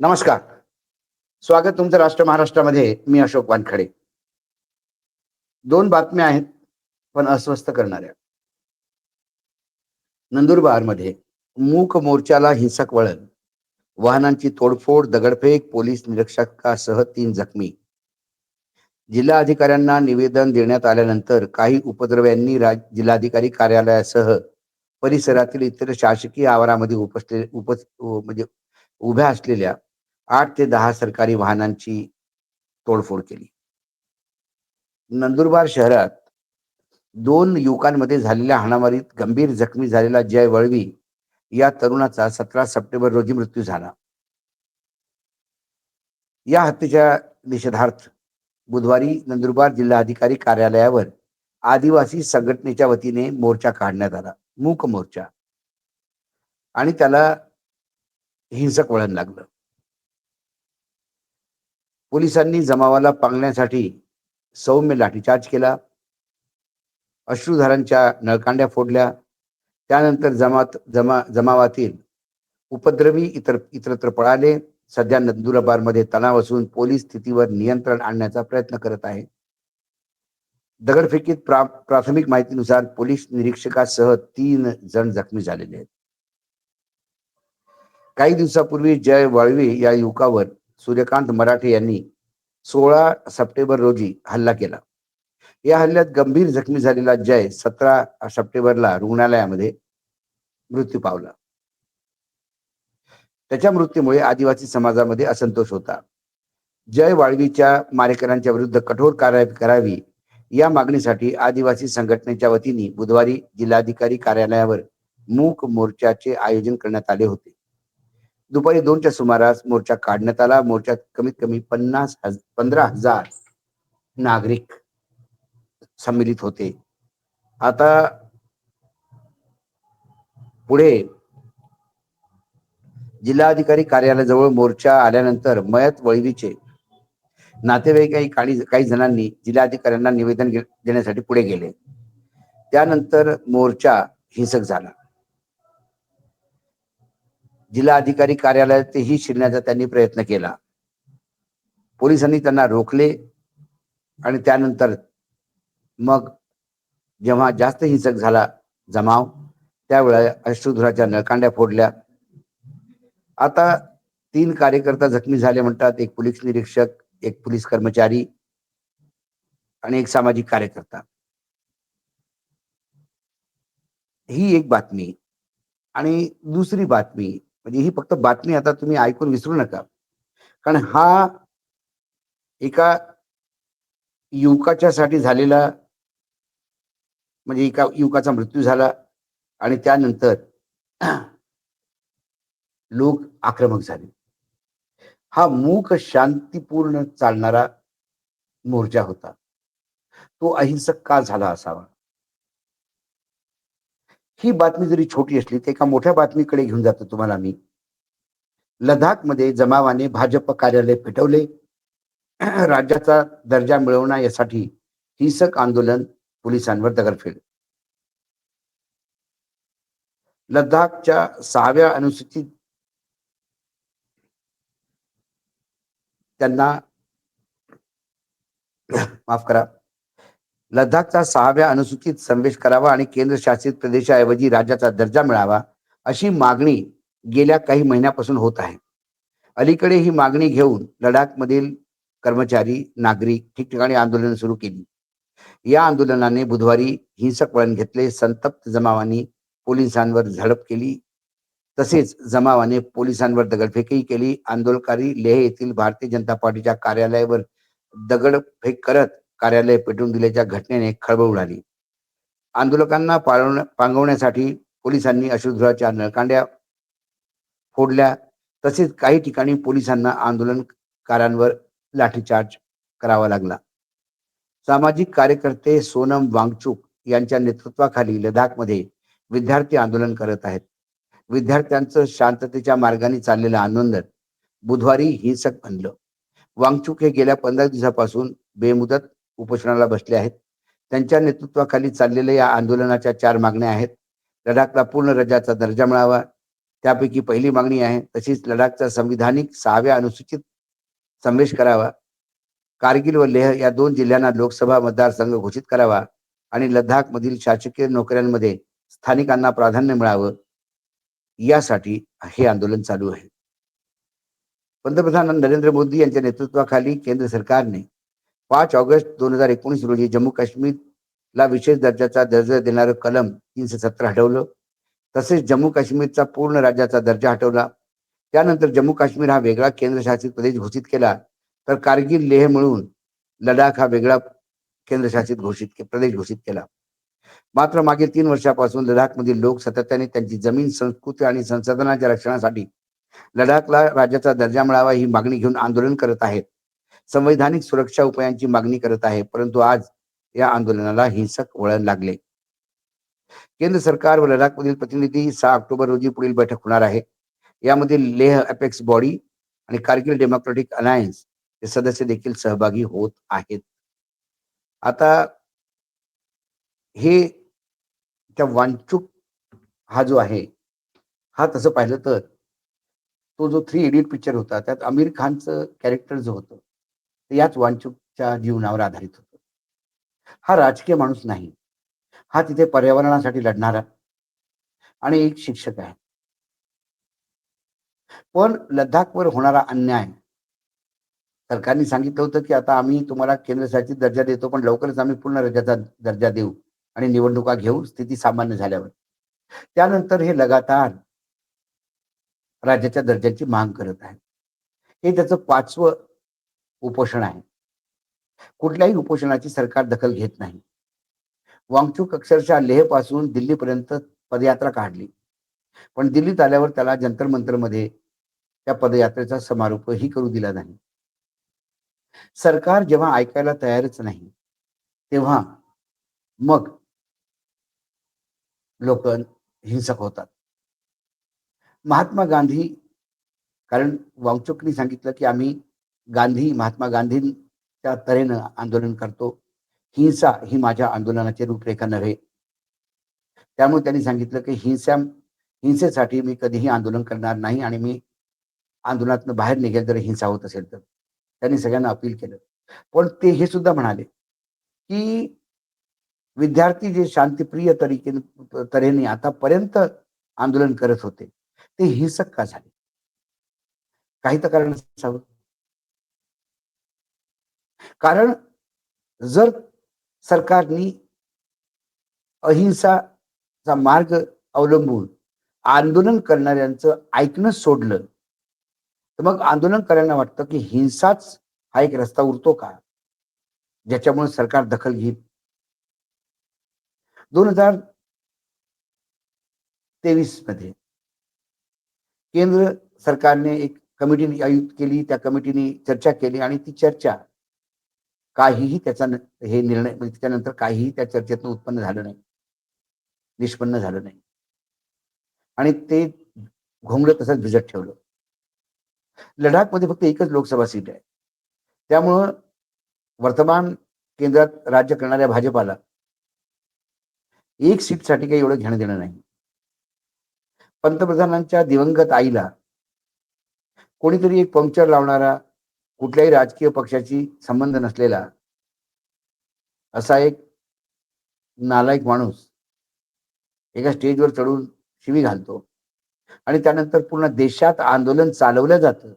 नमस्कार. स्वागत तुमचं राष्ट्र महाराष्ट्रामध्ये. मी अशोक वानखडे. दोन बातम्या आहेत पण अस्वस्थ करणाऱ्या. नंदुरबारमध्ये मूक मोर्चाला हिंसक वळण. वाहनांची तोडफोड दगडफेक पोलीस निरीक्षकासह तीन जखमी. जिल्हा अधिकाऱ्यांना निवेदन देण्यात आल्यानंतर काही उपद्रव्यांनी राज जिल्हाधिकारी कार्यालयासह परिसरातील इतर शासकीय आवारामध्ये उपस्थित उप म्हणजे उभ्या असलेल्या आठ ते दहा सरकारी वाहनांची तोडफोड केली. नंदुरबार शहरात दोन युवकांमध्ये झालेल्या हाणामारीत गंभीर जखमी झालेला जय वळवी या तरुणाचा सतरा सप्टेंबर रोजी मृत्यू झाला. या हत्येच्या निषेधार्थ बुधवारी नंदुरबार जिल्हाधिकारी कार्यालयावर आदिवासी संघटनेच्या वतीने मोर्चा काढण्यात आला. मूक मोर्चा. आणि त्याला हिंसक वळण लागलं. पोलिसांनी जमावाला पांगण्यासाठी सौम्य लाठीचार्ज केला. अश्रुधारांच्या नळकांड्या फोडल्या. त्यानंतर जमात जमा जमावातील उपद्रवी इतर इतरत्र पळाले. सध्या नंदुरबारमध्ये तणाव असून पोलीस स्थितीवर नियंत्रण आणण्याचा प्रयत्न करत आहे. दगडफेकीत प्रा प्राथमिक माहितीनुसार पोलीस निरीक्षकासह तीन जण जखमी झालेले आहेत. काही दिवसापूर्वी जय वाळवी या युवकावर सूर्यकांत मराठे यांनी सोळा सप्टेंबर रोजी हल्ला केला. या हल्ल्यात गंभीर जखमी झालेला जय सतरा सप्टेंबरला रुग्णालयामध्ये मृत्यू पावला. त्याच्या मृत्यूमुळे आदिवासी समाजामध्ये असंतोष होता. जय वाळवीच्या मारेकरांच्या विरुद्ध कठोर कारवाई करावी या मागणीसाठी आदिवासी संघटनेच्या वतीने बुधवारी जिल्हाधिकारी कार्यालयावर मूक मोर्चाचे आयोजन करण्यात आले होते. दुपारी दोनच्या सुमारास मोर्चा काढण्यात आला. मोर्चात कमीत कमी पन्नास हज पंधरा हजार नागरिक संमिलित होते. आता पुढे जिल्हाधिकारी कार्यालयाजवळ मोर्चा आल्यानंतर मयत वळवीचे नातेवाईक काही काही काही जणांनी जिल्हाधिकाऱ्यांना निवेदन देण्यासाठी पुढे गेले. त्यानंतर मोर्चा हिंसक झाला. जिल्हाधिकारी कार्यालयातही शिरण्याचा त्यांनी प्रयत्न केला. पोलिसांनी त्यांना रोखले आणि त्यानंतर मग जेव्हा जास्त हिंसक झाला जमाव त्यावेळेला अश्रुधुराच्या नळकांड्या फोडल्या. आता तीन कार्यकर्ता जखमी झाले म्हणतात एक पोलीस निरीक्षक एक पोलीस कर्मचारी आणि एक सामाजिक कार्यकर्ता. ही एक बातमी. आणि दुसरी बातमी म्हणजे ही फक्त बातमी आता तुम्ही ऐकून विसरू नका. कारण हा एका युवकाच्या साठी झालेला म्हणजे एका युवकाचा मृत्यू झाला आणि त्यानंतर लोक आक्रमक झाले. हा मूक शांतीपूर्ण चालणारा मोर्चा होता. तो अहिंसक का झाला असावा? ही बातमी जरी छोटी असली तर एका मोठ्या बातमीकडे घेऊन जातो तुम्हाला मी. लडाखमध्ये जमावाने भाजप कार्यालय पेटवले. राज्याचा दर्जा मिळवण्यासाठी हिंसक आंदोलन पोलिसांवर दगडफेड. लडाखच्या सहाव्या अनुसूचित त्यांना माफ करा लडाखचा सहाव्या अनुसूचित समावेश करावा आणि केंद्रशासित प्रदेशाऐवजी राज्याचा दर्जा मिळावा अशी मागणी गेल्या काही महिन्यापासून होत आहे. अलीकडे ही मागणी घेऊन लडाखमधील कर्मचारी नागरिक ठिकठिकाणी आंदोलन सुरू केली. या आंदोलनाने बुधवारी हिंसक वळण घेतले संतप्त जमावाने पोलिसांवर झडप केली. तसेच जमावाने पोलिसांवर दगडफेकही केली. आंदोलकारी लेह येथील भारतीय जनता पार्टीच्या कार्यालयावर दगडफेक करत कार्यालय पेटवून दिल्याच्या घटनेने खळबळ उडाली. आंदोलकांना पांगवण्यासाठी पोलिसांनी अश्रुधुराच्या नळकांड्या फोडल्या. तसेच काही ठिकाणी पोलिसांना आंदोलनकारांवर लाठीचार्ज करावा लागला. सामाजिक कार्यकर्ते सोनम वांगचूक यांच्या नेतृत्वाखाली लडाखमध्ये विद्यार्थी आंदोलन करत आहेत. विद्यार्थ्यांचं शांततेच्या मार्गाने चाललेलं आंदोलन बुधवारी हिंसक बनलं. वांगचूक हे गेल्या पंधरा दिवसापासून बेमुदत उपोषणाला बसले आहेत. त्यांच्या नेतृत्वाखाली चाललेल्या या आंदोलनाच्या चार मागण्या आहेत. लडाखला पूर्ण राज्याचा दर्जा मिळावा. त्यापैकी पहिली मागणी आहे तशीच लडाखचा संविधानिक सहाव्या अनुसूचित समावेश करावा. कारगिल व लेह या दोन जिल्ह्यांना लोकसभा मतदारसंघ घोषित करावा आणि लडाख मधील शासकीय नोकऱ्यांमध्ये स्थानिकांना प्राधान्य मिळावं. यासाठी हे आंदोलन चालू आहे. पंतप्रधान नरेंद्र मोदी यांच्या नेतृत्वाखाली केंद्र सरकारने पाच ऑगस्ट दोन हजार एकोणीस रोजी जम्मू काश्मीरला विशेष दर्जाचा दर्जा देणारं कलम तीनशे सत्तर हटवलं. तसेच जम्मू काश्मीरचा पूर्ण राज्याचा दर्जा हटवला. त्यानंतर जम्मू काश्मीर हा वेगळा केंद्रशासित प्रदेश घोषित केला. तर कारगिल लेह मिळून लडाख हा वेगळा केंद्रशासित घोषित प्रदेश घोषित केला. मात्र मागील तीन वर्षापासून लडाखमधील लोक सातत्याने त्यांची जमीन संस्कृती आणि संसाधनाच्या रक्षणासाठी लडाखला राज्याचा दर्जा मिळावा ही मागणी घेऊन आंदोलन करत आहेत. संवैधानिक सुरक्षा उपायांची मागणी करत आहे परंतु आज या आंदोलनाला हिंसक वळण लागले. केंद्र सरकार व लडाखमधील प्रतिनिधी सहा ऑक्टोबर रोजी पुढील बैठक होणार आहे. यामध्ये लेह अपेक्स बॉडी आणि कारगिल डेमोक्रेटिक अलायन्स हे सदस्य देखील सहभागी होत आहेत. आता हे त्या वांचूक हा जो आहे हा तसं पाहिलं तर तो जो थ्री इडियट पिक्चर होता त्यात आमिर खानचं कॅरेक्टर जो होतं याच वांचूकच्या जीवनावर आधारित होतो. हा राजकीय माणूस नाही. हा तिथे पर्यावरणासाठी लढणारा आणि एक शिक्षक आहे. पण लद्दाखवर होणारा अन्याय सरकारने सांगितलं होतं की आता आम्ही तुम्हाला केंद्रशासित दर्जा देतो पण लवकरच आम्ही पूर्ण राज्याचा दर्जा देऊ आणि निवडणुका घेऊ स्थिती सामान्य झाल्यावर. त्यानंतर हे लगातार राज्याच्या दर्जाची मांग करत आहे हे त्याचं पाचवं उपोषण आहे. कुठल्याही उपोषणाची सरकार दखल घेत नाही. वांगचूक अक्षरशः लेहपासून दिल्लीपर्यंत पदयात्रा काढली. पण दिल्लीत आल्यावर त्याला जंतर मंतरमध्ये त्या पदयात्रेचा समारोपही करू दिला नाही. सरकार जेव्हा ऐकायला तयारच नाही तेव्हा मग लोक हिंसक होतात. महात्मा गांधी कारण वांगचुकनी सांगितलं की आम्ही गांधी महात्मा गांधींच्या तऱ्हेनं आंदोलन करतो. हिंसा ही माझ्या आंदोलनाची रूपरेखा नव्हे. त्यामुळे त्यांनी सांगितलं की हिंसा हिंसेसाठी मी कधीही आंदोलन करणार नाही आणि मी आंदोलनातून बाहेर निघेल जर हिंसा होत असेल तर. त्यांनी सगळ्यांना अपील केलं. पण ते हे सुद्धा म्हणाले की विद्यार्थी जे शांतिप्रिय तरीके तऱ्हेने आतापर्यंत आंदोलन करत होते ते हिंसक का झाले? काही तर कारण असावं. कारण जर सरकारनी अहिंसाचा मार्ग अवलंबून आंदोलन करणाऱ्यांचं ऐकणं सोडलं तर मग आंदोलन करायला वाटतं की हिंसाच हा एक रस्ता उरतो का? ज्याच्यामुळे सरकार दखल घेईल. दोन हजार तेवीसमध्ये केंद्र सरकारने एक कमिटी आयुक्त केली त्या कमिटीने चर्चा केली आणि ती चर्चा काहीही त्याचा हे निर्णय म्हणजे त्यानंतर काहीही त्या चर्चेतून उत्पन्न झालं नाही. निष्पन्न झालं नाही. आणि ते घोंगड तसंच भिजत ठेवलं. लडाखमध्ये फक्त एकच लोकसभा सीट आहे. त्यामुळं वर्तमान केंद्रात राज्य करणाऱ्या भाजपाला एक सीटसाठी काही एवढं घेणं देणं नाही. पंतप्रधानांच्या दिवंगत आईला कोणीतरी एक पंक्चर लावणारा कुठल्याही राजकीय पक्षाची संबंध नसलेला असा एक नालायक माणूस एका स्टेजवर चढून शिवी घालतो. आणि त्यानंतर पूर्ण देशात आंदोलन चालवलं जातं.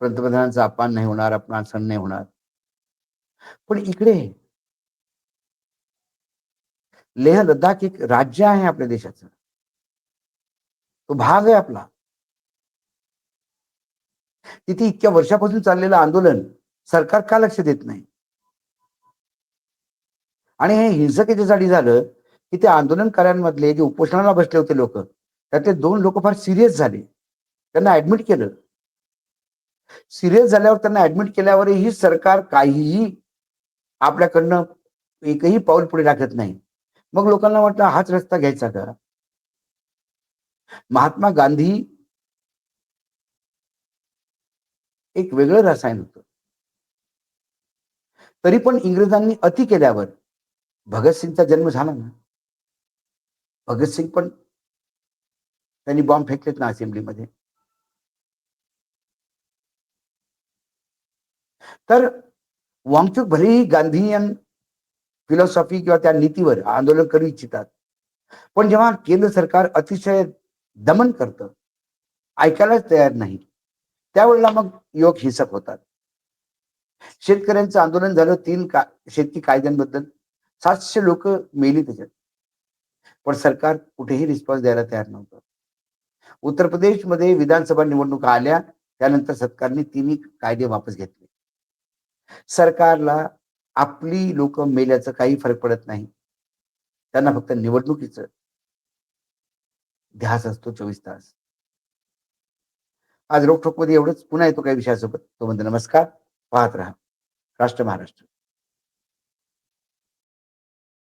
पंतप्रधानांचा अपमान नाही होणार अपमान सण नाही होणार. पण इकडे लेह लद्दाख एक राज्य आहे आपल्या देशाचं. तो भाग आहे आपला. तिथे इतक्या वर्षापासून चाललेलं आंदोलन सरकार का लक्ष देत नाही? आणि हे हिंसक याच्यासाठी झालं की ते आंदोलनकार्यांमधले जे उपोषणाला बसले होते लोक त्यातले दोन लोक फार सिरियस झाले. त्यांना ऍडमिट केलं. सिरियस झाल्यावर त्यांना ऍडमिट केल्यावरही सरकार काहीही आपल्याकडनं एकही पाऊल पुढे टाकत नाही. मग लोकांना वाटलं हाच रस्ता घ्यायचा का? महात्मा गांधी एक वेगळं रसायन होतं. तरी पण इंग्रजांनी अति केल्यावर भगतसिंगचा जन्म झाला ना. भगतसिंग पण त्यांनी बॉम्ब फेकलेत ना असेंब्लीमध्ये तर वामचूक भलेही गांधीयन फिलॉसॉफी किंवा त्या नीतीवर आंदोलन करू इच्छितात. पण जेव्हा केंद्र सरकार अतिशय दमन करतं ऐकायलाच तयार नाही. त्यावेळेला मग युवक हिंसक होतात. शेतकऱ्यांचं आंदोलन झालं तीन का शेती कायद्यांबद्दल. सातशे लोक मेली त्याच्यात. पण सरकार कुठेही रिस्पॉन्स द्यायला तयार नव्हतं. उत्तर प्रदेशमध्ये विधानसभा निवडणुका आल्या त्यानंतर सरकारने तिन्ही कायदे वापस घेतले. सरकारला आपली लोक मेल्याचं काही फरक पडत नाही. त्यांना फक्त निवडणुकीचं ध्यास असतो चोवीस तास. आज रोखोकमध्ये एवढंच. पुन्हा येतो काही विषयासोबत. तो म्हणतो नमस्कार. पाहत राहा. राष्ट्र महाराष्ट्र.